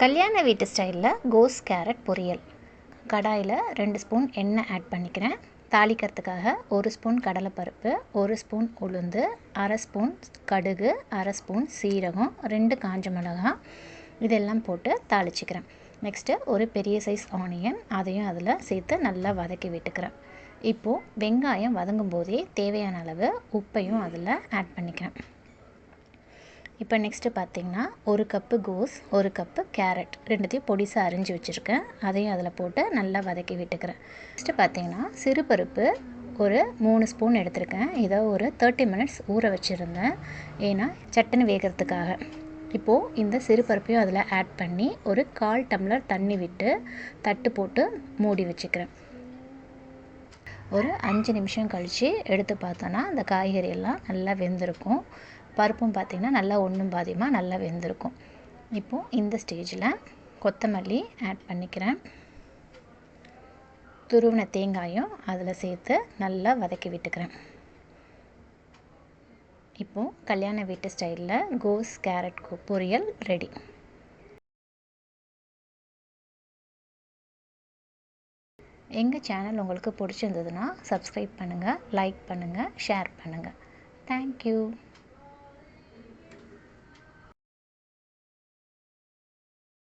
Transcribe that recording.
கல்யாண வீட்டு ஸ்டைலில் கோஸ் கேரட் பொரியல். கடாயில் ரெண்டு ஸ்பூன் எண்ணெய் ஆட் பண்ணிக்கிறேன். தாளிக்கிறதுக்காக ஒரு ஸ்பூன் கடலைப்பருப்பு ஒரு ஸ்பூன் உளுந்து அரை ஸ்பூன் கடுகு அரை ஸ்பூன் சீரகம் ரெண்டு காஞ்ச மிளகாய். இதெல்லாம் போட்டு தாளிச்சிக்கிறேன். நெக்ஸ்ட்டு ஒரு பெரிய சைஸ் ஆனியன் அதையும் அதில் சேர்த்து நல்லா வதக்கி விட்டுக்கிறேன். இப்போது வெங்காயம் வதங்கும் போதே தேவையான அளவு உப்பையும் அதில் ஆட் பண்ணிக்கிறேன். இப்போ நெக்ஸ்ட்டு பார்த்திங்கன்னா ஒரு கப்பு கோஸ் ஒரு கப்பு கேரட் ரெண்டுத்தையும் பொடிசாக அரிஞ்சு வச்சுருக்கேன். அதையும் அதில் போட்டு நல்லா வதக்கி விட்டுக்கிறேன். நெக்ஸ்ட்டு பார்த்திங்கன்னா சிறுபருப்பு ஒரு மூணு ஸ்பூன் எடுத்திருக்கேன். இதை ஒரு தேர்ட்டி மினிட்ஸ் ஊற வச்சுருந்தேன். ஏன்னா சட்டுன்னு வேகிறதுக்காக. இப்போது இந்த சிறுபருப்பையும் அதில் ஆட் பண்ணி ஒரு கால் டம்ளர் தண்ணி விட்டு தட்டு போட்டு மூடி வச்சுக்கிறேன். ஒரு அஞ்சு நிமிஷம் கழித்து எடுத்து பார்த்தோன்னா அந்த காய்கறி எல்லாம் நல்லா வெந்திருக்கும். பருப்பும் பார்த்திங்கன்னா நல்லா ஒன்றும் பாதியமாக நல்லா வெந்திருக்கும். இப்போது இந்த ஸ்டேஜில் கொத்தமல்லி ஆட் பண்ணிக்கிறேன். துருவின தேங்காயும் அதில் சேர்த்து நல்லா வதக்கி விட்டுக்கிறேன். இப்போது கல்யாண வீட்டு ஸ்டைலில் கோஸ் கேரட் பொரியல் ரெடி எங்கள் சேனல் உங்களுக்கு பிடிச்சிருந்ததுன்னா சப்ஸ்கிரைப் பண்ணுங்கள் லைக் பண்ணுங்கள் ஷேர் பண்ணுங்கள் தேங்க்யூ